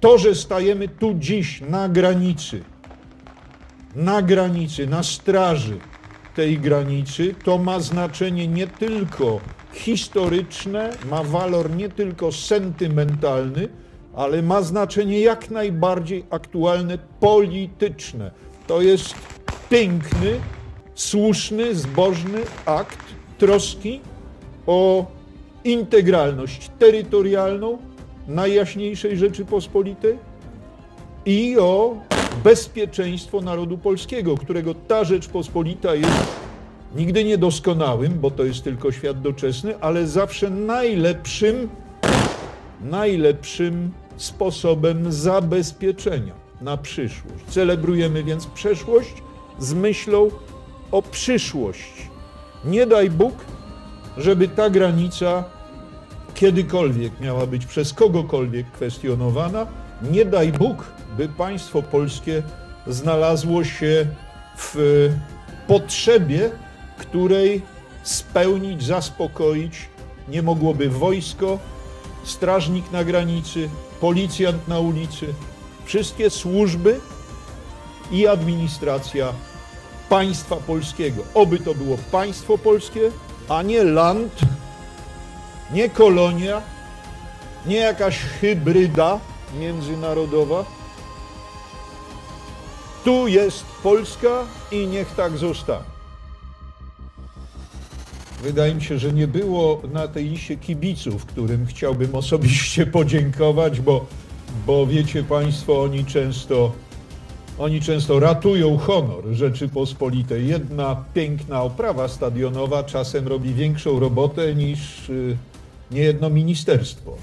To, że stajemy tu dziś na granicy, na granicy, na straży tej granicy, to ma znaczenie nie tylko historyczne, ma walor nie tylko sentymentalny, ale ma znaczenie jak najbardziej aktualne polityczne. To jest piękny, słuszny, zbożny akt troski o integralność terytorialną Najjaśniejszej Rzeczypospolitej i o bezpieczeństwo narodu polskiego, którego ta Rzeczpospolita jest nigdy niedoskonałym, bo to jest tylko świat doczesny, ale zawsze najlepszym, najlepszym sposobem zabezpieczenia na przyszłość. Celebrujemy więc przeszłość z myślą o przyszłości. Nie daj Bóg, żeby ta granica kiedykolwiek miała być przez kogokolwiek kwestionowana. Nie daj Bóg, by państwo polskie znalazło się w potrzebie, której spełnić, zaspokoić nie mogłoby wojsko, strażnik na granicy, policjant na ulicy, wszystkie służby i administracja państwa polskiego. Oby to było państwo polskie, a nie land, nie kolonia, nie jakaś hybryda międzynarodowa. Tu jest Polska i niech tak zostanie. Wydaje mi się, że nie było na tej liście kibiców, którym chciałbym osobiście podziękować, bo, bo wiecie Państwo, oni często, oni często ratują honor Rzeczypospolitej. Jedna piękna oprawa stadionowa czasem robi większą robotę niż y, niejedno ministerstwo.